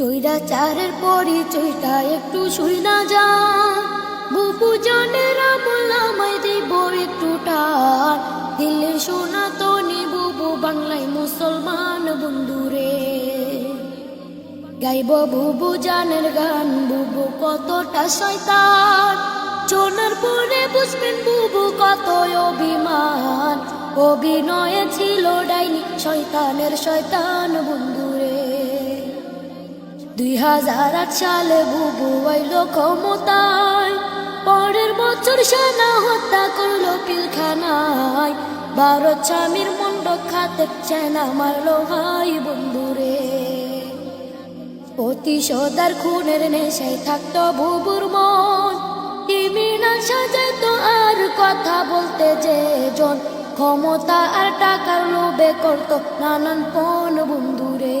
স্বৈরাচারের পরিচয়টা একটু শুই না যা। বুবু জানের আমলামাই দিব একটু টান। দিল্লির সোনা তো বুবু বাংলায় মুসলমান বন্ধুরে। গাইব বুবু জানের গান, বুবু কতটা শয়তান। শোনার পরে বুঝবেন বুবু কত অভিমান। অভিনয়ে ছিল ডাইনি, শয়তানের শয়তান বন্ধুরে। দুই হাজার আট সালে বুবু আইল ক্ষমতায়। পরের বছর সেনা হত্যা করল পিলখানায়। ভারত স্বামীর মন্ডক খাতে সেনা মারলো ভাই বন্ধুরে। প্রতিশোধার খুনের নেশায় থাকতো বুবুর মন। ক্রিমিনাল সাজাইতো আর কথা বলতে যে জন। ক্ষমতা আর টাকার লোভে করতো নানান পণ বন্ধুরে।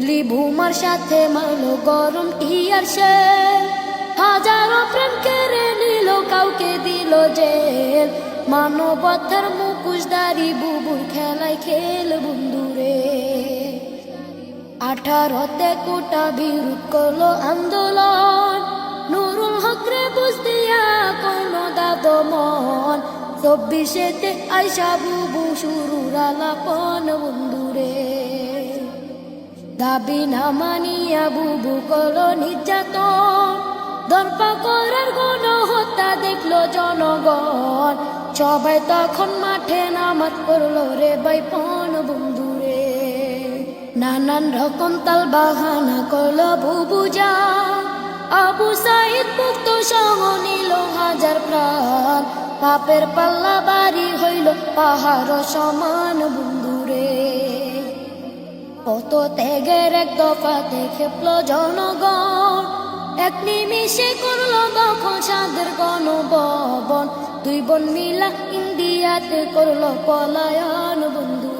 গুলি ভুমার সাথে মারলো গরম টিয়ার সে। হাজারো প্রেম কেড়ে নিল, কাউকে দিল জেল। মানবতার মুখোশধারী বুবুর খেলায় খেল বন্ধুরে। আঠারোতে কোটা বিরোধ করল আন্দোলন। নুরুল হকরে বুঝ দিয়া কোনো দাদো মন চব্বিশেতে আইসা বুবু শুরুর আলাপন বন্ধুরে। দাবি না মানিয়া বুবু করল নির্যাতন। দর্পা করার গণ হত্যা দেখল জনগণ। সবাই তখন মাঠে নামাজ করল রে বাইপন বন্ধুরে। নানান রকম তাল বাহানা করল বুবু যা। আবু সাইদ মুক্ত সহ নিল হাজার প্রাণ। পাপের পাল্লা বাড়ি হইল পাহাড় সমান বন্ধুরে। কত ত্যাগের এক দফাতে খেপল জনগণ। এক নিমিষে করল দখল সাদের গণভবন। দুই বোন মিলা ইন্ডিয়াতে করল পলায়ন বন্ধু